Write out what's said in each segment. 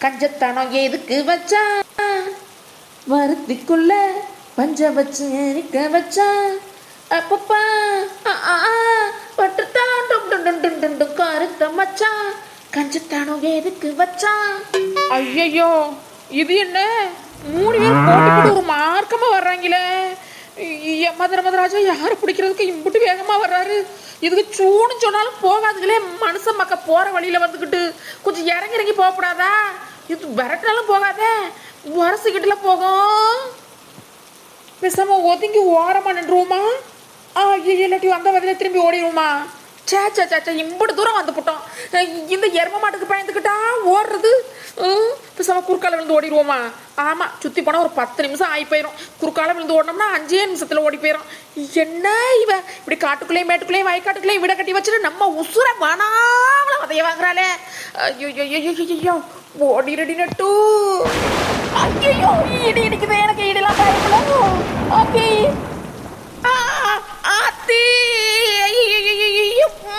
கஞ்சத்தனம் எதுக்கு வச்சா? வருத்திக்குள்ள பஞ்ச வச்சு எரிக்க வச்சா? அப்பப்பா ஆ, ஆ, ஆ, பட்டுத்தான் கருத்த மச்சா. கஞ்சத்தனம் எதுக்கு வச்சான் ஐயையோ இது என்ன? மூணு பேர் போட்டி போட்டு ஒரு மார்க்கமா வர்றாங்களே. மதுர மதுராஜா யாரு பிடிக்கிறதுக்கு இம்புட்டு வேகமா வர்றாரு? இதுக்கு சூன்னு சொன்னாலும் போகாதுங்களே மனுஷன் மக்க போற வழியில வந்துக்கிட்டு கொஞ்சம் இறங்கி இறங்கி போகக்கூடாதா இது விரட்டினாலும் போகாதே. உரசிக்கிட்டுலாம் போகும் பேசாம ஒதுங்கி ஓரமாக நின்றுவோமா? ஆ இல்லாட்டி வந்த வதில திரும்பி ஓடிடுவோமா சே சே சே சே இம்புட்டு தூரம் வந்து போட்டோம். இந்த எரும மாட்டுக்கு பயந்துக்கிட்டா ஓடுறது? ம், பேசாம குறுக்கால விழுந்து ஓடிடுவோமா ஆமாம் சுற்றி போனால் ஒரு பத்து நிமிஷம் ஆகி போயிடும் குறுக்கால விழுந்து ஓடினோம்னா அஞ்சே நிமிஷத்தில் ஓடி போயிடும் என்ன இவ? இப்படி காட்டுக்குள்ளேயும் மேட்டுக்குள்ளேயும் வயக்காட்டுக்குள்ளேயும் வீடை கட்டி வச்சுட்டு நம்ம உசுர வனாவில் வதைய வாங்குறாளே. ஐயோ ஐயோ ஐயோ. ஐயோ ஓடி ரெடி நட்டு. ஐயோ இடி இடிக்குது. எனக்கு இடிலாம் பயப்படும் ஓகே ஆ, ஆத்தி.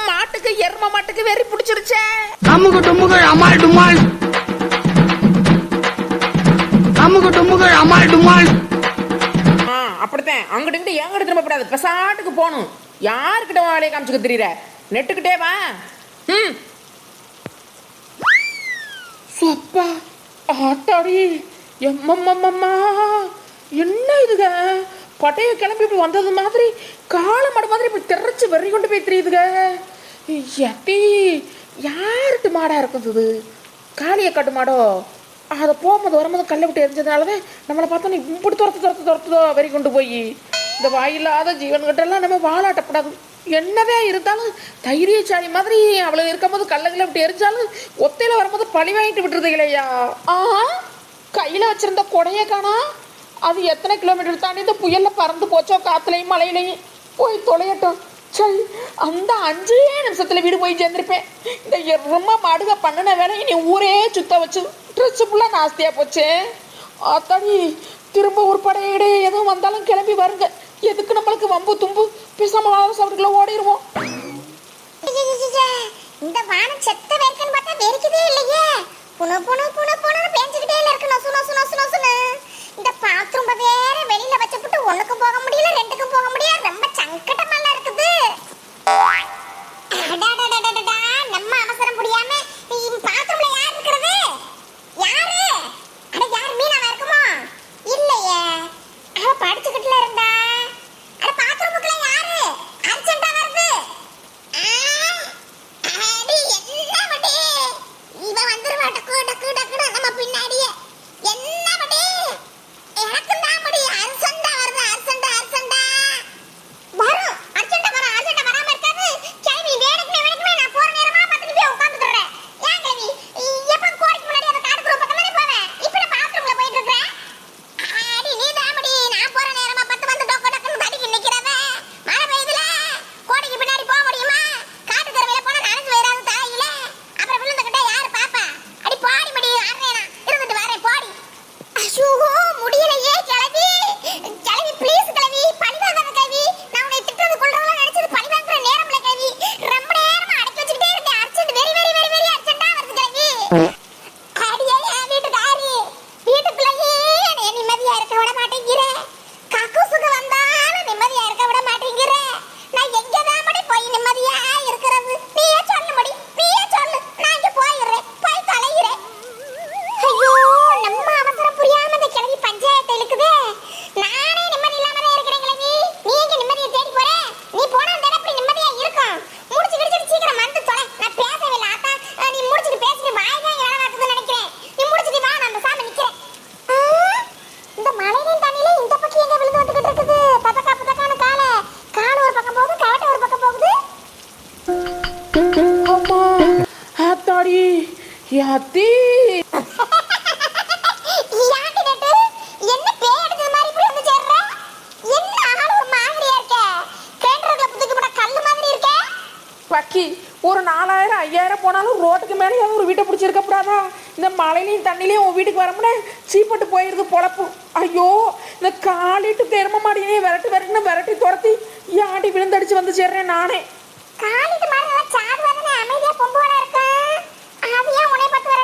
மாட்டுக்கு எரும மாட்டுக்கு வெறி பிடிச்சிருச்சே அமுகு டும்முகள் அம்மாள் டும்மாள் அமுகு டும்முகள் அம்மாள் டும்மாள் ஆ அப்படித்தான் அங்கிட்டு இருந்து எங்கிட்ட திரும்ப கூடாது பெசாட்டுக்கு போகணும் யாருக்கிட்ட வாழையை காமிச்சுக்க தெரியற நெட்டுக்கிட்டே வா ம் சொப்பா ஆத்தாடி எம்மம்மம்மா என்ன இதுக? கொட்டையை கிளம்பி இப்படி வந்தது மாதிரி காலை மாடு மாதிரி இப்படி திரைச்சு வெறி கொண்டு போய் தெரியுதுங்க எத்தி யாருட்டு மாடாக இருக்குது? காளியை கட்டு மாடோ? அதை போகும்போது வரும்போது கல்லை விட்டு எரிஞ்சதுனால தான் நம்மளை பார்த்தோன்னே இப்படி துரத்து துரத்து துரத்துதோ வெறி கொண்டு போய். இந்த வாயில்லாத ஜீவன்கிட்டலாம் நம்ம வாழாட்டக்கூடாது என்னவே இருந்தாலும் தைரியசாலி மாதிரி அவளுக்கு இருக்கும்போது கல்லங்களை விட்டு எரிஞ்சாலும் ஒத்தையில் வரும்போது பழி வாங்கிட்டு விட்டுறது இல்லையா ஆ கையில் வச்சிருந்த கொடையை காணா. அது எத்தனை கிலோமீட்டர் தாண்டி இந்த புயலில் பறந்து போச்சோ காத்துலையும் மலையிலையும் போய் தொலையட்டும். சரி அந்த அஞ்சே நிமிஷத்தில் வீடு போய் சேர்ந்துருப்பேன். இந்த எரும மாடுக பண்ணின வேலையை நீ ஊரே சுத்த வச்சு ட்ரெஸ் ஃபுல்லாக நாஸ்தியாக போச்சே. அத்தாடி திரும்ப ஒரு எதுவும் வந்தாலும் கிளம்பி வருங்க. எதுக்கு நம்மளுக்கு வம்பு தும்பு? பேசாம சாப்பிட்டுக்குள்ள ஓடிடுவோம் இந்த வானம் செத்த வேர்க்குன்னு பார்த்தா வேர்க்கதே இல்லையே. புணு புணு புணு புணுன்னு பேஞ்சுக்கிட்டே இல்ல இருக்கு. நொசு நொசு நொசு நொசுன்னு. இந்த பாத்ரூம் வேற வெளியில வச்ச பக்கி ஒரு நாலாயிரம் ஐயாயிரம் போனாலும் ரோட்டுக்கு மேலே ஏதோ ஒரு வீட்டை பிடிச்சிருக்கப்படாதா இந்த மழையிலையும் தண்ணிலையும் உன் வீட்டுக்கு வரமுனே சீப்பட்டு போயிடுது பொழப்பு. ஐயோ இந்த காலிட்டு தெரும மாடியே விரட்டி விரட்டின விரட்டி துரத்தி யாண்டி விழுந்தடிச்சு வந்து சேர்றேன் நானே? காலிட்டு மாதிரி சாதுவாதானே அமைதியா பொம்புவனா அது ஏன் உன்னை பத்து வர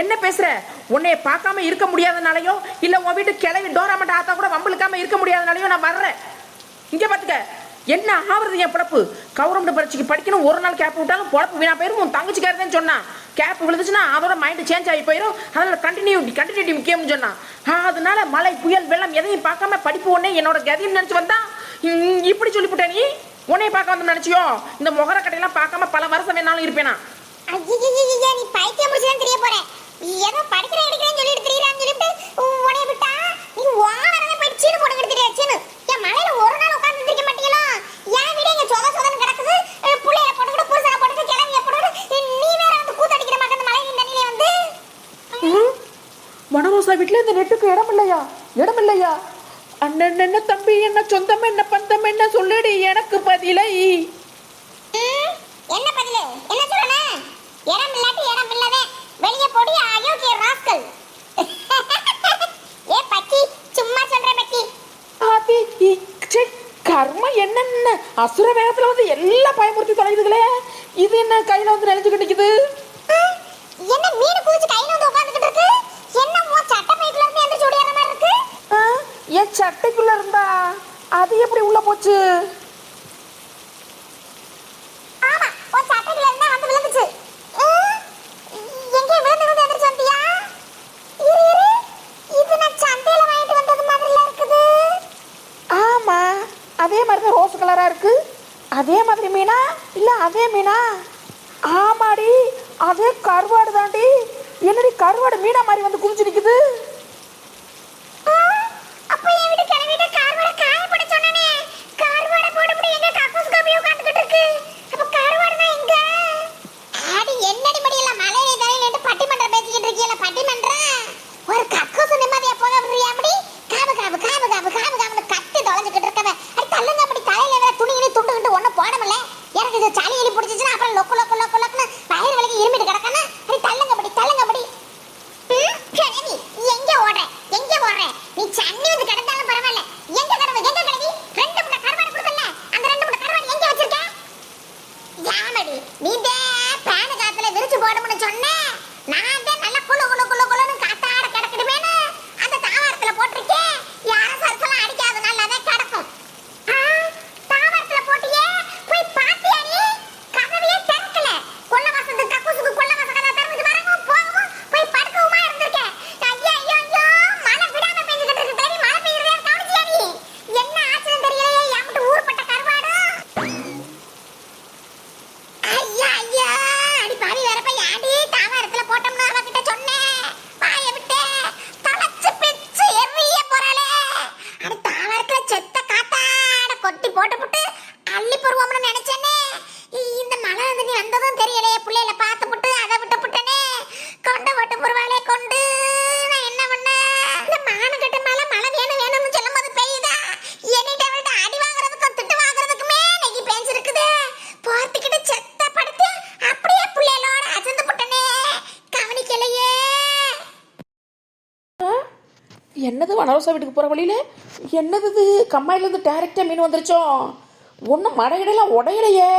என்ன பேசுற? உன்னைய பார்க்காம இருக்க முடியாதனாலயோ இல்ல உன் வீட்டு கிளவி டோராமட்ட ஆத்தா கூட வம்பளுக்காம இருக்க முடியாதனாலயோ நான் வர்றேன். இங்க பாத்துக்க. என்ன ஆவறது என் பிழப்பு கவர்மெண்ட் பரீட்சைக்கு படிக்கணும் ஒரு நாள் கேப் விட்டாலும் பொழப்பு வீணா போயிரும் உன் தங்கச்சிக்காரதேன்னு சொன்னான். கேப் விழுந்துச்சுன்னா அதோட மைண்ட் சேஞ்ச் ஆகி போயிடும் அதனால கண்டினியூ கண்டினியூட்டி முக்கியம்னு சொன்னான். அதனால மழை புயல் வெள்ளம் எதையும் பார்க்காம படிப்பு ஒன்னே என்னோட கதின்னு நினைச்சு வந்தா இப்படி சொல்லிவிட்டேன் நீ? உன்னைய பார்க்க வந்து நினைச்சியோ? இந்த முகர கடையெல்லாம் பார்க்காம பல வருஷம் வேணாலும் இருப்பேனா? ஐயையையையே, நீ பைத்தியம் முடிச்சுதான் தெரிய போற ஏதோ படிக்கிறேன் எடுக்கிறேன்னு சொல்லிட்டு திரியறான்னு சொல்லிட்டு உன்னைய விட்டா நீ ஓவரவே போய் சீனு போட்டு தெரியா சீனு? என் மலையில ஒரு நாள் உட்கார்ந்து இருக்க மாட்டீங்களா? என் வீடு இங்க சொத சொதன்னு கிடக்குது. புள்ளைய போட்டுக்கிட்டு புருஷனை போட்டுக்கிட்டு கிளவிய போட்டுக்கிட்டு நீ வேற வந்து கூத்தடிக்கிற மாதிரி அந்த மலையில தண்ணியில வந்து. ம்? வனரோசா வீட்டுல இந்த நெட்டுக்கு இடம் இல்லையா? இடம் இல்லையா? அண்ணன் என்ன தம்பி என்ன சொந்தம் என்ன பந்தம் என்ன சொல்லுடி எனக்கு பதிலை. என்ன பதிலு? என்ன இடம் இல்லாட்டி இடம் இல்லவே. வெளியே போடி அயோக்கிய ராஸ்கல். ஏ பச்சி சும்மா சொல்ற பச்சி ஆதி இ, ச்சே, கர்மம் என்னென்ன? அசுர வேகத்துல வந்து எல்லாம் பயமுறுத்தி தொலையுதுங்களே இது என்ன கையில வந்து நினைச்சுக்கிட்டு நிக்குது ம், என்ன மீன் குதிச்சு கையில வந்து உட்கார்ந்துகிட்டு இருக்கு? என்ன உன் சட்டை பைக்குல இருந்து எந்திரிச்சு ஓடியார மாதிரி இருக்கு? என் சட்டைக்குள்ள இருந்தா அது எப்படி உள்ள போச்சு ஆமா உன் சட்டைக்குள்ள இருந்தா வந்து விழுந்துச்சு ம், எங்கே விழுந்து விழுந்து எந்திரிச்சு வந்தியா இரு இரு இது நான் சந்தையில வாங்கிட்டு வந்தது மாதிரில இருக்குது ஆமா அதே மாதிரி தான் ரோஸ் கலரா இருக்கு அதே மாதிரி மீனா? இல்லை அதே மீனா? ஆமாடி அதே கருவாடு தாண்டி. என்னடி கருவாடு மீனா மாதிரி வந்து குளிச்சு நிற்குது நீ சன்னி வந்து கிடந்தாலும் தூக்கி கொட்டி போட்டுப்புட்டு அள்ளி போடுவோம்னு நினைச்சேனே. இந்த மழை வந்து நீ வந்ததும் தெரியலையே பிள்ளைகளை பார்த்து என்னது வனரோசா வீட்டுக்கு போகிற வழியில்? என்னது இது? கம்மாயிலேருந்து மீன் வந்துருச்சோம் ஒன்றும் மடையிடலாம் உடையலையே.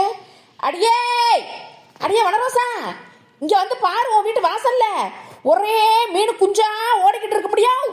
அடியே! அடியே வனரோசா இங்கே வந்து பாரு உன் வீட்டு வாசல்ல. ஒரே மீன் குஞ்சா ஓடிக்கிட்டு இருக்க முடியாது